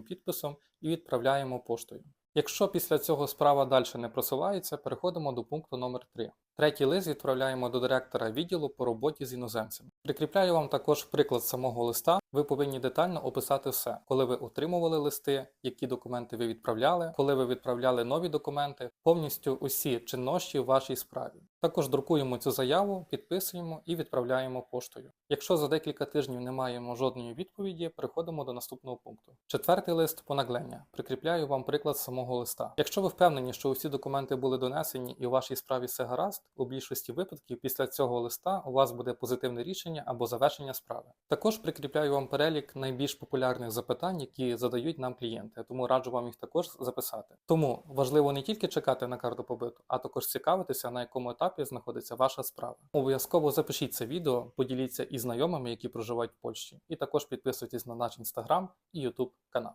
підписом і відправляємо поштою. Якщо після цього справа далі не просувається, переходимо до пункту номер 3. Третій лист відправляємо до директора відділу по роботі з іноземцями. Прикріпляю вам також приклад самого листа. Ви повинні детально описати все, коли ви отримували листи, які документи ви відправляли, коли ви відправляли нові документи, повністю усі чиннощі в вашій справі. Також друкуємо цю заяву, підписуємо і відправляємо поштою. Якщо за декілька тижнів не маємо жодної відповіді, переходимо до наступного пункту. Четвертий лист понаглення. Прикріпляю вам приклад самого листа. Якщо ви впевнені, що усі документи були донесені і у вашій справі все гаразд, у більшості випадків після цього листа у вас буде позитивне рішення або завершення справи. Також прикріпляю вам перелік найбільш популярних запитань, які задають нам клієнти, тому раджу вам їх також записати. Тому важливо не тільки чекати на карту побиту, а також цікавитися, на якому етапі знаходиться ваша справа. Обов'язково запишіть це відео, поділіться із знайомими, які проживають в Польщі, і також підписуйтесь на наш інстаграм і Ютуб канал.